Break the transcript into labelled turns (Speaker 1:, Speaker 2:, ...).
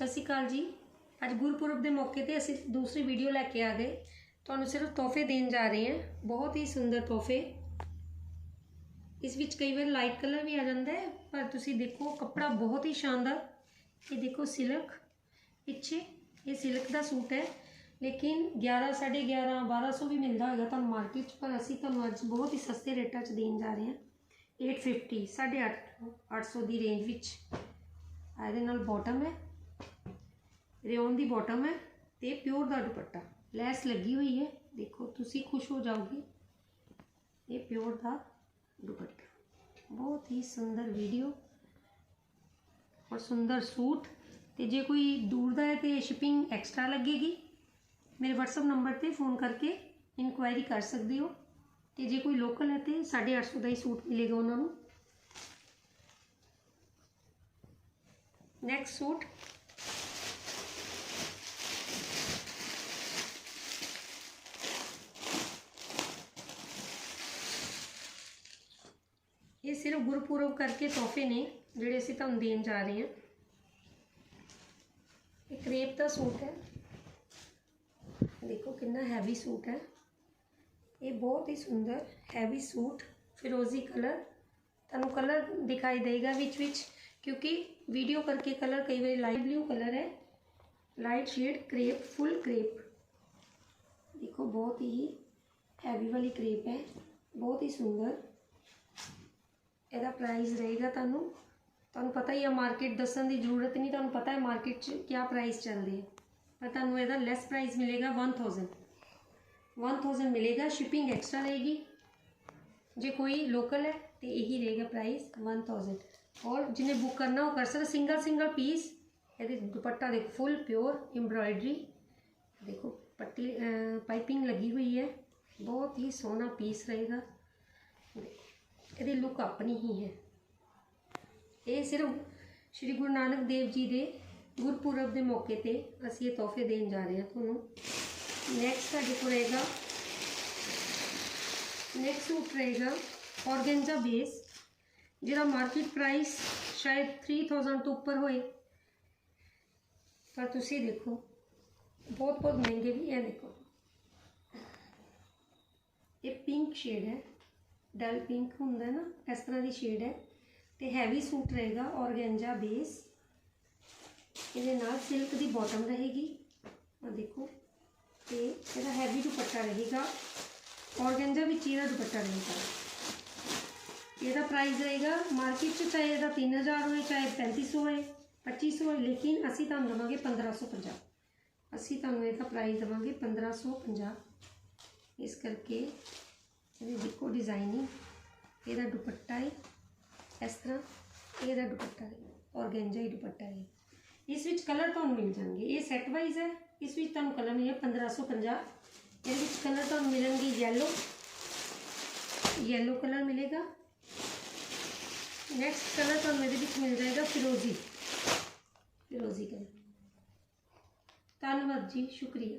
Speaker 1: ਸਤਿ ਸ਼੍ਰੀ ਅਕਾਲ ਜੀ। ਅੱਜ ਗੁਰਪੁਰਬ ਦੇ ਮੌਕੇ ਤੇ ਅਸੀਂ ਦੂਸਰੀ ਵੀਡੀਓ ਲੈ ਕੇ ਆ ਗਏ। ਤੁਹਾਨੂੰ ਸਿਰਫ ਤੋਹਫੇ ਦੇਣ ਜਾ ਰਹੇ ਹਾਂ। ਬਹੁਤ ਹੀ ਸੁੰਦਰ ਤੋਹਫੇ। ਇਸ ਵਿੱਚ ਕਈ ਵਾਰ ਲਾਈਟ ਕਲਰ ਵੀ ਆ ਜਾਂਦਾ ਹੈ, ਪਰ ਤੁਸੀਂ ਦੇਖੋ, ਕੱਪੜਾ ਬਹੁਤ ਹੀ ਸ਼ਾਨਦਾਰ। ਇਹ ਦੇਖੋ ਸਿਲਕ। ਪਿੱਛੇ ਇਹ ਸਿਲਕ ਦਾ ਸੂਟ ਹੈ। ਲੇਕਿਨ 11 11.5 1200 ਵੀ ਮਿਲਦਾ ਹੋਏਗਾ ਤੁਹਾਨੂੰ ਮਾਰਕੀਟ 'ਚ, ਪਰ ਅਸੀਂ ਤੁਹਾਨੂੰ ਅੱਜ ਬਹੁਤ ਹੀ ਸਸਤੇ ਰੇਟਾਂ 'ਚ ਦੇਣ ਜਾ ਰਹੇ ਹਾਂ। 850 850 800 ਦੀ ਰੇਂਜ ਵਿੱਚ। ਇਹਦੇ ਨਾਲ ਬਾਟਮ ਹੈ। ਰਿਓਨ ਦੀ ਬਾਟਮ ਹੈ ਤੇ ਪਿਓਰ ਦਾ ਦੁਪੱਟਾ ਲੈਸ ਲੱਗੀ ਹੋਈ ਹੈ ਦੇਖੋ ਤੁਸੀਂ ਖੁਸ਼ ਹੋ ਜਾਓਗੇ ਇਹ ਪਿਓਰ ਦਾ ਦੁਪੱਟਾ ਬਹੁਤ ਹੀ ਸੁੰਦਰ ਵੀਡੀਓ ਔਰ ਸੁੰਦਰ ਸੂਟ ਤੇ ਜੇ ਕੋਈ ਦੂਰ ਦਾ ਹੈ ਤੇ ਸ਼ਿਪਿੰਗ ਐਕਸਟਰਾ ਲੱਗੇਗੀ ਮੇਰੇ WhatsApp ਨੰਬਰ ਤੇ ਫੋਨ ਕਰਕੇ ਇਨਕੁਆਇਰੀ ਕਰ ਸਕਦੇ ਹੋ ਤੇ ਜੇ ਕੋਈ ਲੋਕਲ ਹੈ ਤੇ 850 ਦਾ ਹੀ ਸੂਟ ਮਿਲੇਗਾ ਉਹਨਾਂ ਨੂੰ ਨੈਕਸਟ ਸੂਟ ਸਿਰਫ ਗੁਰਪੁਰਬ ਕਰਕੇ ਤੋਹਫੇ ਨੇ ਜਿਹੜੇ ਅਸੀਂ ਤੁਹਾਨੂੰ ਦੇਣ ਜਾ ਰਹੇ ਹਾਂ ਇਹ ਕਰੇਪ ਦਾ ਸੂਟ ਹੈ ਦੇਖੋ ਕਿੰਨਾ ਹੈਵੀ ਸੂਟ ਹੈ ਇਹ ਬਹੁਤ ਹੀ ਸੁੰਦਰ ਹੈਵੀ ਸੂਟ ਫਿਰੋਜ਼ੀ ਕਲਰ ਤੁਹਾਨੂੰ ਕਲਰ ਦਿਖਾਈ ਦੇਗਾ ਵਿੱਚ ਵਿੱਚ ਕਿਉਂਕਿ ਵੀਡੀਓ ਕਰਕੇ ਕਲਰ ਕਈ ਵਾਰੀ ਲਾਈਟ ਬਲੂ ਕਲਰ ਹੈ light shade crepe full crepe ਦੇਖੋ ਬਹੁਤ ਹੀ ਹੈਵੀ ਵਾਲੀ ਕ੍ਰੇਪ ਹੈ ਬਹੁਤ ਹੀ ਸੁੰਦਰ ਇਹਦਾ ਪ੍ਰਾਈਸ ਰਹੇਗਾ ਤੁਹਾਨੂੰ ਤੁਹਾਨੂੰ ਪਤਾ ਹੀ ਹੈ ਮਾਰਕੀਟ ਦੱਸਣ ਦੀ ਜ਼ਰੂਰਤ ਨਹੀਂ ਤੁਹਾਨੂੰ ਪਤਾ ਹੈ ਮਾਰਕੀਟ 'ਚ ਕੀ ਪ੍ਰਾਈਸ ਚੱਲਦੇ ਹੈ ਪਰ ਤੁਹਾਨੂੰ ਇਹਦਾ ਲੈਸ ਪ੍ਰਾਈਸ ਮਿਲੇਗਾ 1000 1000 ਮਿਲੇਗਾ ਸ਼ਿਪਿੰਗ ਐਕਸਟਰਾ ਰਹੇਗੀ ਜੇ ਕੋਈ ਲੋਕਲ ਹੈ ਤੇ ਇਹੀ ਰਹੇਗਾ ਪ੍ਰਾਈਸ 1000 ਔਰ ਜਿਹਨੇ ਬੁੱਕ ਕਰਨਾ ਉਹ ਕਰ ਸਕਦਾ ਸਿੰਗਲ ਸਿੰਗਲ ਪੀਸ ਇਹਦੇ ਦੁਪੱਟਾ ਦੇਖੋ ਫੁੱਲ ਪਿਓਰ ਐਮਬ੍ਰਾਇਡਰੀ ਦੇਖੋ ਪੱਟੀ ਪਾਈਪਿੰਗ ਲੱਗੀ ਹੋਈ ਹੈ ਬਹੁਤ ਹੀ ਸੋਹਣਾ ਪੀਸ ਰਹੇਗਾ ਇਹਦੀ ਲੁੱਕ ਆਪਣੀ ਹੀ ਹੈ। ਇਹ ਸਿਰਫ ਸ਼੍ਰੀ ਗੁਰੂ ਨਾਨਕ ਦੇਵ ਜੀ ਦੇ ਗੁਰਪੁਰਬ ਦੇ ਮੌਕੇ ਤੇ ਅਸੀਂ ਇਹ ਤੋਹਫੇ ਦੇਣ ਜਾ ਰਹੇ ਹਾਂ ਤੁਹਾਨੂੰ। ਨੈਕਸਟ ਸਾਡੇ ਕੋਲ ਰਹੇਗਾ ਨੈਕਸਟ ਸੂਟ ਰਹੇਗਾ ਔਰਗੈਂਜਾ ਬੇਸ, ਜਿਹਦਾ ਮਾਰਕੀਟ ਪ੍ਰਾਈਸ ਸ਼ਾਇਦ 3000 ਤੋਂ ਉੱਪਰ ਹੋਏ। ਪਰ ਤੁਸੀਂ ਦੇਖੋ ਬਹੁਤ ਬਹੁਤ ਮਹਿੰਗੇ ਵੀ ਹੈ ਦੇਖੋ। ਇਹ ਪਿੰਕ ਸ਼ੇਡ ਹੈ। ਡਲ ਪਿੰਕ ਹੁੰਦਾ ਨਾ, ਇਸ ਤਰ੍ਹਾਂ ਦੀ ਸ਼ੇਡ ਹੈ ਤੇ ਹੈਵੀ ਸੂਟ ਰਹੇਗਾ ਔਰਗੈਂਜਾ ਬੇਸ ਇਹਦੇ ਨਾਲ ਸਿਲਕ ਦੀ ਬਾਟਮ ਰਹੇਗੀ। ਆ ਦੇਖੋ, ਤੇ ਇਹਦਾ ਹੈਵੀ ਦੁਪੱਟਾ ਰਹੇਗਾ। ਔਰਗੈਂਜਾ ਵਿੱਚ ਇਹਦਾ ਦੁਪੱਟਾ ਰਹੇਗਾ। ਇਹਦਾ ਪ੍ਰਾਈਸ ਰਹੇਗਾ ਮਾਰਕੀਟ 'ਚ ਚਾਹੇ ਇਹਦਾ 3000 ਹੋਏ, ਚਾਹੇ 3500 ਹੋਏ 2500 ਹੋਏ, ਲੇਕਿਨ ਅਸੀਂ ਤੁਹਾਨੂੰ ਦਵਾਂਗੇ 1550 ਅਸੀਂ ਤੁਹਾਨੂੰ ਇਹਦਾ ਪ੍ਰਾਈਸ ਦਵਾਂਗੇ 1550 ਇਸ ਕਰਕੇ ਇਹਦੀ ਦੇਖੋ ਡਿਜ਼ਾਈਨਿੰਗ ਇਹਦਾ ਦੁਪੱਟਾ ਹੈ ਇਸ ਤਰ੍ਹਾਂ ਇਹਦਾ ਦੁਪੱਟਾ ਹੈ ਔਰਗੈਂਜਾ ਹੀ ਦੁਪੱਟਾ ਹੈ ਇਸ ਵਿੱਚ ਕਲਰ ਤੁਹਾਨੂੰ ਮਿਲ ਜਾਣਗੇ ਇਹ ਸੈੱਟ ਵਾਈਜ਼ ਹੈ ਇਸ ਵਿੱਚ ਤੁਹਾਨੂੰ ਕਲਰ ਮਿਲੇ 1550 ਇਹਦੇ ਵਿੱਚ ਕਲਰ ਤੁਹਾਨੂੰ ਮਿਲਣਗੇ ਯੈਲੋ ਯੈਲੋ ਕਲਰ ਮਿਲੇਗਾ ਨੈਕਸਟ ਕਲਰ ਤੁਹਾਨੂੰ ਇਹਦੇ ਵਿੱਚ ਮਿਲ ਜਾਏਗਾ ਫਿਰੋਜ਼ੀ ਫਿਰੋਜ਼ੀ ਕਲਰ ਧੰਨਵਾਦ ਜੀ ਸ਼ੁਕਰੀਆ